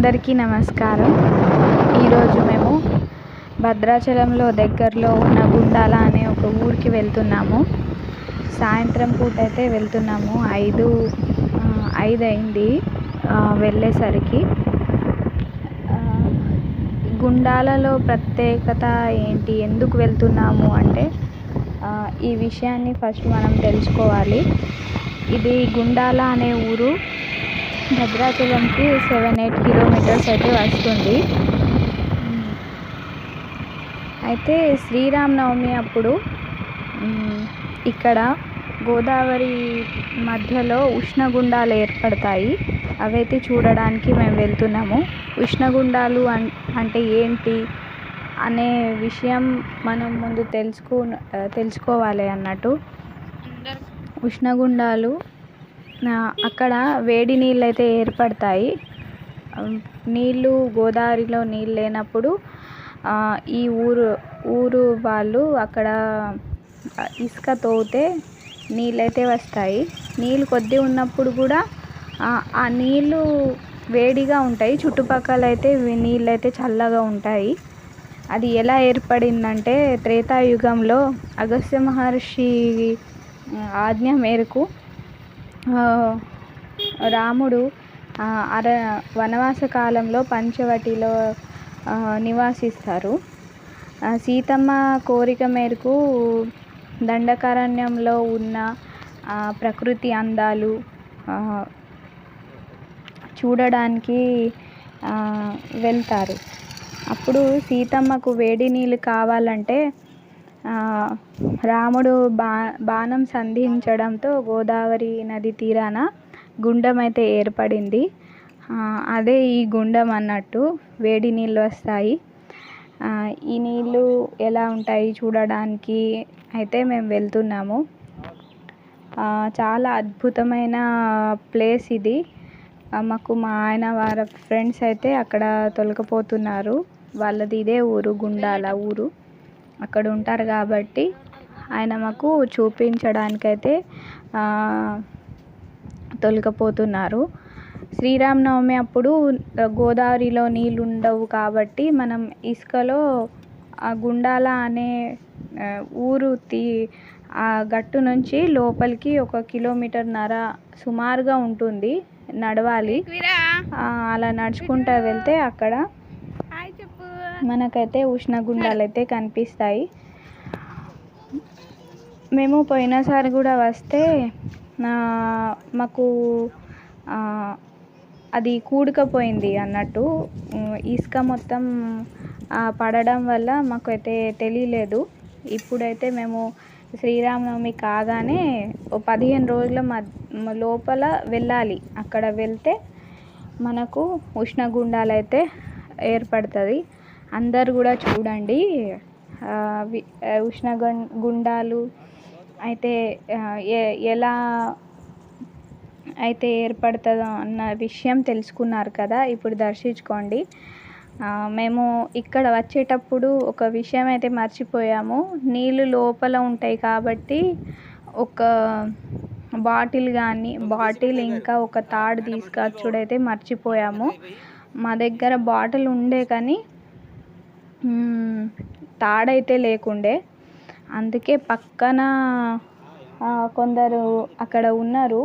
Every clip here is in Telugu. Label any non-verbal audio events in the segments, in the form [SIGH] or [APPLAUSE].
అందరికీ నమస్కారం. ఈరోజు మేము భద్రాచలంలో దగ్గరలో ఉన్న గుండాల అనే ఒక ఊరికి వెళ్తున్నాము. సాయంత్రం పూట అయితే వెళ్తున్నాము. ఐదు ఐదు అయింది వెళ్ళేసరికి. గుండాలలో ప్రత్యేకత ఏంటి? ఎందుకు వెళ్తున్నాము అంటే ఈ విషయాన్ని ఫస్ట్ మనం తెలుసుకోవాలి. ఇది గుండాల అనే ఊరు. భద్రాచలంకి సెవెన్ ఎయిట్ కిలోమీటర్స్ అయితే వస్తుంది. అయితే శ్రీరామనవమి అప్పుడు ఇక్కడ గోదావరి మధ్యలో ఉష్ణగుండాలు ఏర్పడతాయి. అవైతే చూడడానికి మేము వెళ్తున్నాము. ఉష్ణగుండాలు అన్ అంటే ఏంటి అనే విషయం మనం ముందు తెలుసుకు తెలుసుకోవాలి అన్నట్టు. ఉష్ణగుండాలు అక్కడ వేడి నీళ్ళు అయితే ఏర్పడతాయి నీళ్ళు గోదావరిలో నీళ్ళు లేనప్పుడు ఈ ఊరు ఊరు వాళ్ళు అక్కడ ఇసుక తవ్వితే నీళ్ళైతే వస్తాయి. నీళ్ళు కొద్ది ఉన్నప్పుడు కూడా ఆ, నీళ్ళు వేడిగా ఉంటాయి. చుట్టుపక్కల అయితే నీళ్ళు అయితే చల్లగా ఉంటాయి. అది ఎలా ఏర్పడిందంటే త్రేతాయుగంలో అగస్త్య మహర్షి ఆజ్ఞ మేరకు రాముడు అర వనవాస కాలంలో పంచవటిలో నివాసిస్తారు. సీతమ్మ కోరిక మేరకు దండకారణ్యంలో ఉన్న ప్రకృతి అందాలు చూడడానికి వెళ్తారు. అప్పుడు సీతమ్మకు వేడి నీళ్ళు కావాలంటే రాముడు బా బాణం సంధించడంతో గోదావరి నది తీరాన గుండం అయితే ఏర్పడింది. అదే ఈ గుండం అన్నట్టు వేడి నీళ్ళు వస్తాయి. ఈ నీళ్ళు ఎలా ఉంటాయి చూడడానికి అయితే మేము వెళ్తున్నాము. చాలా అద్భుతమైన ప్లేస్ ఇది. మాకు మా ఆయన వారి ఫ్రెండ్స్ అయితే అక్కడ తొలకపోతున్నారు వాళ్ళది ఇదే ఊరు గుండాల ఊరు. అక్కడ ఉంటారు కాబట్టి ఆయన మాకు చూపించడానికైతే తొలకపోతున్నారు శ్రీరామనవమి అప్పుడు గోదావరిలో నీళ్ళు ఉండవు కాబట్టి మనం ఇసుకలో ఆ గుండాల అనే ఊరు తీ ఆ గట్టు నుంచి లోపలికి ఒక కిలోమీటర్న్నర సుమారుగా ఉంటుంది నడవాలి. అలా నడుచుకుంటూ వెళ్తే అక్కడ మనకైతే ఉష్ణగుండాలు అయితే కనిపిస్తాయి. మేము పోయినసారి కూడా వస్తే మాకు అది కూడుకపోయింది అన్నట్టు. ఇసుక మొత్తం పడడం వల్ల మాకైతే తెలియలేదు. ఇప్పుడైతే మేము శ్రీరామనవమి కాగానే ఓ పదిహేను రోజుల లోపల వెళ్ళాలి. అక్కడ వెళ్తే మనకు ఉష్ణగుండాలు అయితే ఏర్పడుతుంది. అందరు కూడా చూడండి. ఉష్ణ గుండాలు అయితే ఎలా అయితే ఏర్పడుతుందో అన్న విషయం తెలుసుకున్నారు కదా. ఇప్పుడు దర్శించుకోండి. మేము ఇక్కడ వచ్చేటప్పుడు ఒక విషయం అయితే మర్చిపోయాము. నీళ్ళు లోపల ఉంటాయి కాబట్టి ఒక బాటిల్ కానీ బాటిల్ ఇంకా ఒక తాడు తీసుకొచ్చుడైతే మర్చిపోయాము. మా దగ్గర బాటిల్ ఉండే కానీ తాడైతే లేకుండే. అందుకే పక్కన కొందరు అక్కడ ఉన్నారు.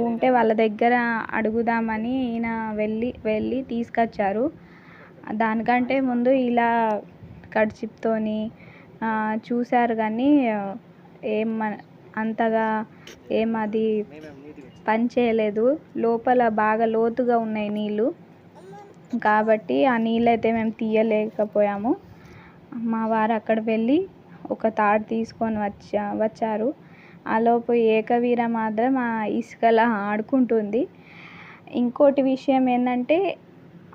ఉంటే వాళ్ళ దగ్గర అడుగుదామని ఈయన వెళ్ళి వెళ్ళి తీసుకొచ్చారు. దానికంటే ముందు ఇలా కర్చీప్తోని చూశారు కానీ ఏం అంతగా ఏం అది పని చేయలేదు. లోపల బాగా లోతుగా ఉన్నాయి నీళ్ళు కాబట్టి ఆ నీళ్ళు అయితే మేము తీయలేకపోయాము. మా వారు అక్కడ వెళ్ళి ఒక తాడు తీసుకొని వచ్చా వచ్చారు. ఆలోపు ఏకవీర మాత్రం ఆ ఇసుకలా ఆడుకుంటుంది. ఇంకోటి విషయం ఏంటంటే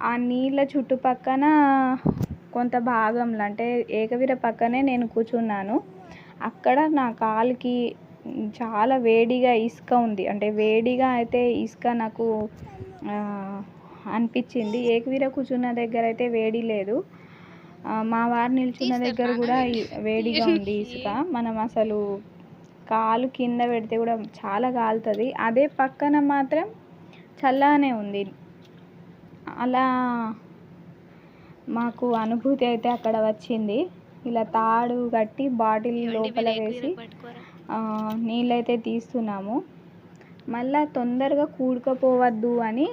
ఆ నీళ్ళ చుట్టుపక్కన కొంత భాగంలో అంటే ఏకవీర పక్కనే నేను కూర్చున్నాను. అక్కడ నా కాలుకి చాలా వేడిగా ఇసుక ఉంది. అంటే వేడిగా అయితే ఇసుక నాకు అనిపించింది. ఏకవీర కూర్చున్న దగ్గర అయితే వేడి లేదు. మా వారు నిల్చున్న దగ్గర కూడా వేడిగా [LAUGHS] ఉంది ఇసుక. మనం అసలు కాలు కింద పెడితే కూడా చాలా కాలుతుంది. అదే పక్కన మాత్రం చల్లగానే ఉంది. అలా మాకు అనుభూతి అయితే అక్కడ వచ్చింది. ఇలా తాడు కట్టి బాటిల్ లోపల వేసి నీళ్ళైతే తీస్తున్నాము. మళ్ళా తొందరగా కూడుకపోవద్దు అని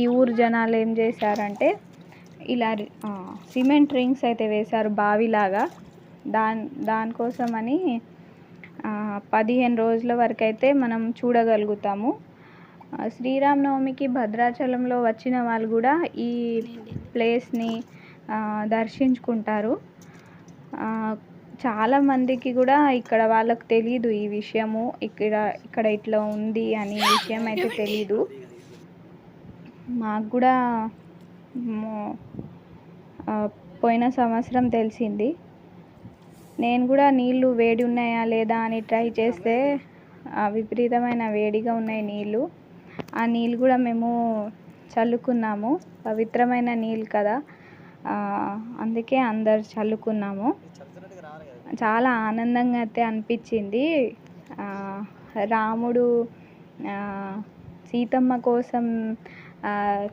ఈ ఊరు జనాలు ఏం చేశారంటే ఇలా సిమెంట్ రింగ్స్ అయితే వేశారు బావిలాగా. దాని దానికోసమని పదిహేను రోజుల వరకు అయితే మనం చూడగలుగుతాము. శ్రీరామనవమికి భద్రాచలంలో వచ్చిన వాళ్ళు కూడా ఈ ప్లేస్ని దర్శించుకుంటారు. చాలామందికి చాలా మందికి కూడా ఇక్కడ వాళ్ళకు తెలియదు ఈ విషయము. ఇక్కడ ఇక్కడ ఇట్లా ఉంది అని విషయం అయితే తెలీదు. మాకు కూడా పోయిన సంవత్సరం తెలిసింది. నేను కూడా నీళ్ళు వేడి ఉన్నాయా లేదా అని ట్రై చేస్తే విపరీతమైన వేడిగా ఉన్నాయి నీళ్ళు ఆ నీళ్ళు కూడా మేము చల్లుకున్నాము. పవిత్రమైన నీళ్ళు కదా. అందుకే అందరు చల్లుకున్నాము. చాలా ఆనందంగా అయితే అనిపించింది. రాముడు సీతమ్మ కోసం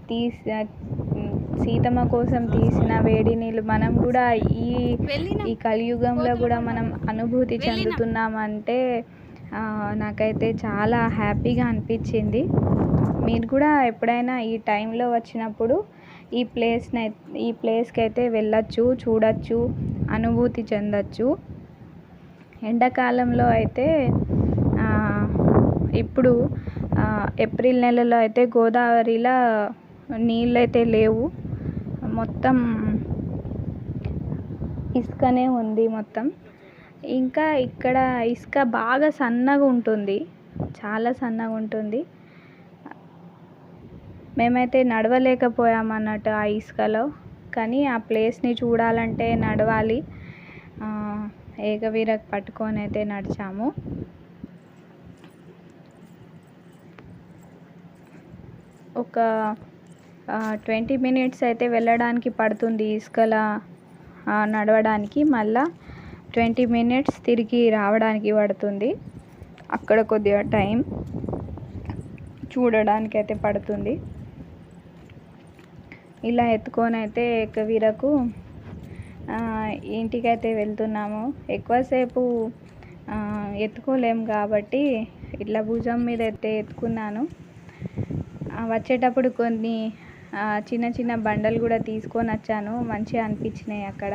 తీసి సీతమ్మ కోసం తీసిన వేడి నీళ్ళు మనం కూడా ఈ ఈ కలియుగంలో కూడా మనం అనుభూతి చెందుతున్నామంటే నాకైతే చాలా హ్యాపీగా అనిపించింది. మీరు కూడా ఎప్పుడైనా ఈ టైంలో వచ్చినప్పుడు ఈ ప్లేస్ని ఈ ప్లేస్కి అయితే వెళ్ళచ్చు చూడొచ్చు అనుభూతి చెందొచ్చు. ఎండాకాలంలో అయితే ఇప్పుడు ఏప్రిల్ నెలలో అయితే గోదావరిలో నీళ్ళు అయితే లేవు. మొత్తం ఇసుకనే ఉంది మొత్తం. ఇంకా ఇక్కడ ఇసుక బాగా సన్నగా ఉంటుంది. చాలా సన్నగా ఉంటుంది. మేమైతే నడవలేకపోయాం అన్నట్టు ఆ ఇసుకలో. కానీ ఆ ప్లేస్ని చూడాలంటే నడవాలి. ఏకవీరకు పట్టుకొని అయితే నడిచాము. ఒక ట్వంటీ మినిట్స్ అయితే వెళ్ళడానికి పడుతుంది ఇసుకల నడవడానికి. మళ్ళా ట్వంటీ మినిట్స్ తిరిగి రావడానికి పడుతుంది. అక్కడ కొద్దిగా టైం చూడడానికి అయితే పడుతుంది. ఇలా ఎత్తుకొని అయితే ఏకవీరకు ఇంటికైతే వెళ్తున్నాము. ఎక్కువసేపు ఎత్తుకోలేము కాబట్టి ఇట్లా భుజం మీద అయితే ఎత్తుకున్నాను. వచ్చేటప్పుడు కొన్ని చిన్న చిన్న బండలు కూడా తీసుకొని వచ్చాను. మంచిగా అనిపించినాయి అక్కడ.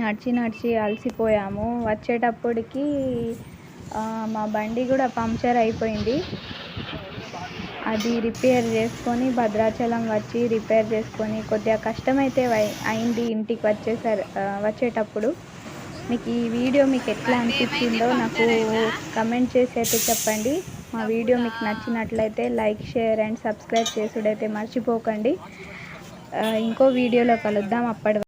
నడిచి నడిచి అలసిపోయాము. వచ్చేటప్పటికి మా బండి కూడా పంక్చర్ అయిపోయింది. అది రిపేర్ చేసుకొని భద్రాచలం వచ్చి రిపేర్ చేసుకొని కొద్దిగా కష్టమైతే అయింది ఇంటికి వచ్చేసరి వచ్చేటప్పుడు. మీకు ఈ వీడియో మీకు ఎట్లా అనిపించిందో నాకు కమెంట్ చేసి అయితే చెప్పండి. మా వీడియో మీకు నచ్చినట్లయితే లైక్ షేర్ అండ్ సబ్స్క్రైబ్ చేసుడైతే మర్చిపోకండి. ఇంకో వీడియోలో కలుద్దాం. అప్పటి